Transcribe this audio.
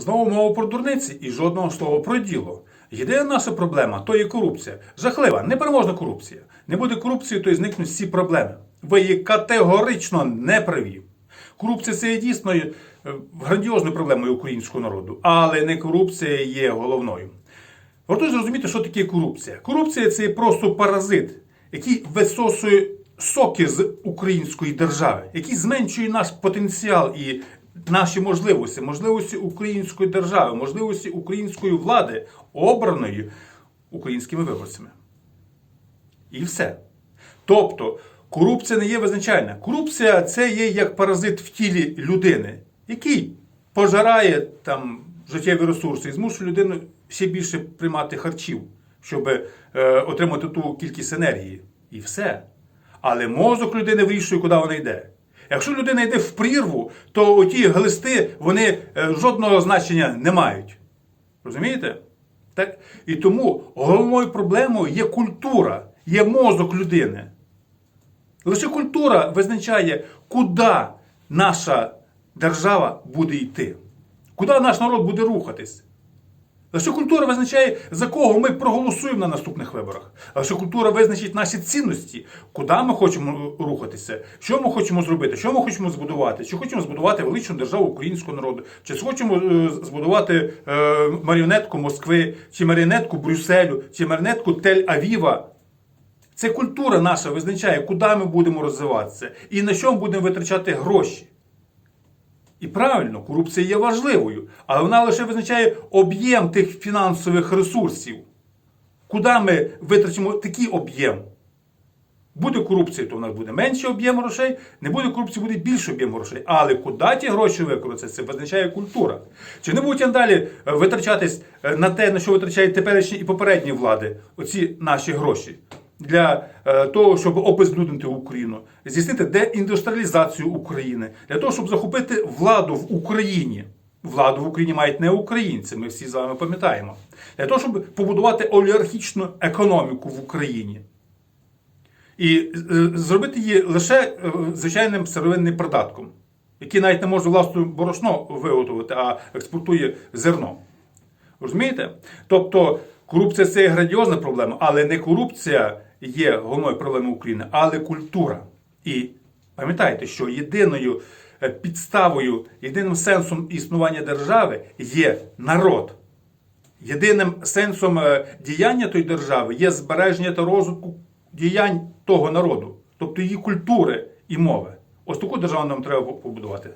Знову мова про дурниці і жодного слова про діло. Єдина наша проблема то є корупція. Жахлива, непереможна корупція. Не буде корупції, то й зникнуть всі проблеми. Ви її категорично не праві. Корупція це є дійсно е, грандіозною проблемою українського народу, але не корупція є головною. Варто зрозуміти, що таке корупція. Корупція це просто паразит, який висосує соки з української держави, який зменшує наш потенціал і наші можливості, можливості української держави, можливості української влади, обраної українськими виборцями. І все. Тобто, корупція не є визначальна. Корупція це є як паразит в тілі людини, який пожирає там життєві ресурси і змушує людину ще більше приймати харчів, щоб е, отримати ту кількість енергії. І все. Але мозок людини вирішує, куди вона йде. Якщо людина йде в прірву, то оті глисти вони е, жодного значення не мають. Розумієте? Так? І тому головною проблемою є культура, є мозок людини. Лише культура визначає, куди наша держава буде йти, куди наш народ буде рухатись. Лише культура визначає, за кого ми проголосуємо на наступних виборах. Лише культура визначить наші цінності, куди ми хочемо рухатися, що ми хочемо зробити, що ми хочемо збудувати, чи хочемо збудувати величну державу українського народу, чи хочемо е, збудувати е, маріонетку Москви, чи маріонетку Брюсселю, чи маріонетку Тель-Авіва. Це культура наша визначає, куди ми будемо розвиватися і на що ми будемо витрачати гроші. І правильно, корупція є важливою, але вона лише визначає об'єм тих фінансових ресурсів. Куди ми витрачимо такий об'єм? Буде корупція, то в нас буде менший об'єм грошей, не буде корупції, буде більший об'єм грошей. Але куди ті гроші використаються, це визначає культура. Чи не будуть далі е, витрачатись е, на те, на що витрачають теперішні і попередні влади, оці наші гроші, для е, того, щоб обезлюднити Україну, здійснити деіндустріалізацію України, для того, щоб захопити владу в Україні. Владу в Україні мають не українці, ми всі з вами пам'ятаємо. Для того, щоб побудувати олігархічну економіку в Україні. І е, зробити її лише е, звичайним сировинним придатком, який навіть не може власне борошно виготовити, а експортує зерно. Розумієте? Тобто корупція це є грандіозна проблема, але не корупція є головною проблемою України, але культура. І пам'ятайте, що єдиною е, підставою, єдиним сенсом існування держави є народ. Єдиним сенсом е, діяння тої держави є збереження та розвитку діянь того народу, тобто її культури і мови. Ось таку державу нам треба побудувати.